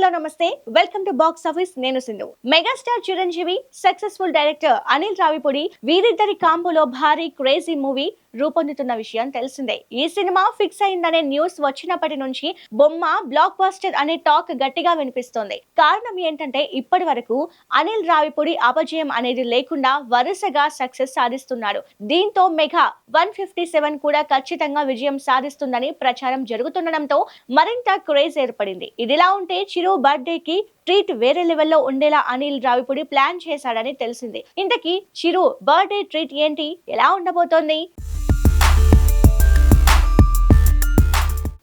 Hello నమస్తే. Welcome to box office నేను Sindhu. Megastar Chiranjeevi successful director Anil Ravipudi వీరిద్దరి కాంబోలో భారీ క్రేజీ మూవీ రూపొందుతున్న విషయం తెలిసిందే. ఈ సినిమా ఫిక్స్ అయిందనే న్యూస్ వచ్చినప్పటి నుంచి బొమ్మ బ్లాక్ బాస్టర్ అనే టాక్ గట్టిగా వినిపిస్తోంది. కారణం ఏంటంటే ఇప్పటి వరకు అనిల్ రావిపూడి అపజయం అనేది లేకుండా వరుసగా సక్సెస్ సాధిస్తున్నాడు. దీంతో మెగా వన్ ఫిఫ్టీ సెవెన్ కూడా ఖచ్చితంగా విజయం సాధిస్తుందని ప్రచారం జరుగుతుండడంతో మరింత క్రేజ్ ఏర్పడింది. ఇదిలా ఉంటే చిరు బర్త్డే కి ట్రీట్ వేరే లెవెల్లో ఉండేలా అనిల్ రావిపూడి ప్లాన్ చేశాడని తెలిసింది. ఇంతకీ చిరు బర్త్డే ట్రీట్ ఏంటి? ఎలా ఉండబోతోంది?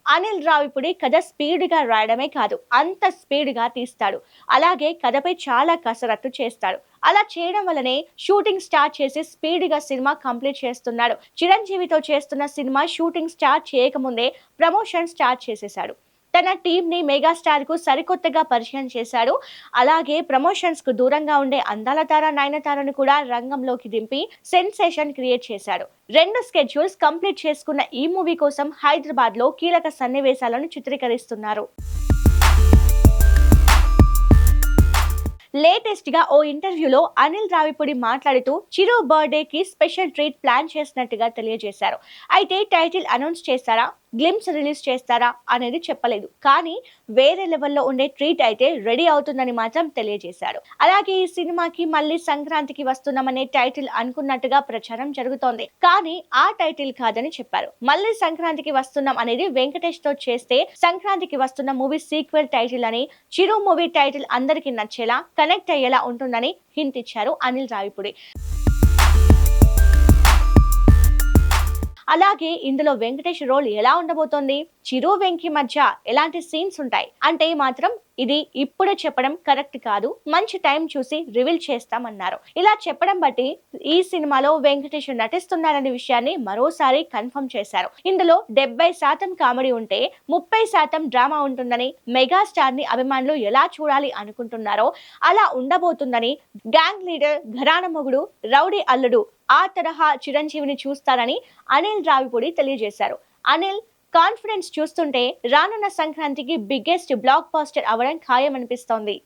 అనిల్ రావిపుడి కథ స్పీడ్గా రాయడమే కాదు అంత స్పీడ్గా తీస్తాడు. అలాగే కథపై చాలా కసరత్తు చేస్తాడు. అలా చేయడం వల్లనే షూటింగ్ స్టార్ట్ చేసి స్పీడ్గా సినిమా కంప్లీట్ చేస్తున్నాడు. చిరంజీవితో చేస్తున్న సినిమా షూటింగ్ స్టార్ట్ చేయకముందే ప్రమోషన్ స్టార్ట్ చేసేశాడు. తన టీం ని మెగాస్టార్కు సరికొత్తగా పరిచయం చేశాడు. అలాగే ప్రమోషన్స్కు దూరంగా ఉండే అందాల తార నయనతారను కూడా రంగంలోకి దింపి సెన్సేషన్ క్రియేట్ చేశాడు. రెండు స్కెడ్యూల్స్ కంప్లీట్ చేసుకున్న ఈ మూవీ కోసం హైదరాబాద్లో కీలక సన్నివేశాలను చిత్రీకరిస్తున్నారు. లేటెస్ట్గా ఓ ఇంటర్వ్యూలో అనిల్ రావిపూడి మాట్లాడుతూ చిరు బర్త్డే కి స్పెషల్ ట్రీట్ ప్లాన్ చేసినట్టుగా తెలియజేశారు. అయితే టైటిల్ అనౌన్స్ చేస్తారా గ్లిమ్స్ రిలీజ్ చేస్తారా అనేది చెప్పలేదు. కానీ వేరే లెవెల్లో ఉండే ట్రీట్ అయితే రెడీ అవుతుందని మాత్రం తెలియజేశారు. అలాగే ఈ సినిమాకి మళ్ళీ సంక్రాంతికి వస్తున్నామనే టైటిల్ అనుకున్నట్టుగా ప్రచారం జరుగుతోంది. కానీ ఆ టైటిల్ కాదని చెప్పారు. మళ్ళీ సంక్రాంతికి వస్తున్నాం అనేది వెంకటేష్తో చేస్తే సంక్రాంతికి వస్తున్న మూవీ సీక్వెల్ టైటిల్ అని చిరు మూవీ టైటిల్ అందరికీ నచ్చేలా కనెక్ట్ అయ్యేలా ఉంటుందని హింట్ ఇచ్చారు అనిల్ రావిపుడి. అలాగే ఇందులో వెంకటేష్ రోల్ ఎలా ఉండబోతోంది? చిరు వెంకి మధ్య ఎలాంటి సీన్స్ ఉంటాయి? అంటే మాత్రం ఇది ఇప్పుడే చెప్పడం కరెక్ట్ కాదు. మంచి టైం చూసి రివీల్ చేస్తామన్నారు. ఇలా చెప్పడం బట్టి ఈ సినిమాలో వెంకటేష్ నటిస్తున్నారనే విషయాన్ని మరోసారి కన్ఫర్మ్ చేశారు. ఇందులో డెబ్బై శాతం కామెడీ ఉంటే ముప్పై శాతం డ్రామా ఉంటుందని మెగాస్టార్ని అభిమానులు ఎలా చూడాలి అనుకుంటున్నారో అలా ఉండబోతుందని గ్యాంగ్ లీడర్ ఘరాన మొగుడు రౌడీ అల్లుడు ఆ తరహా చిరంజీవిని చూస్తారని అనిల్ రావిపూడి తెలియజేశారు. అనిల్ కాన్ఫిడెన్స్ చూస్తుంటే రానున్న సంక్రాంతికి బిగ్గెస్ట్ బ్లాక్ బాస్టర్ అవడం ఖాయమనిపిస్తోంది.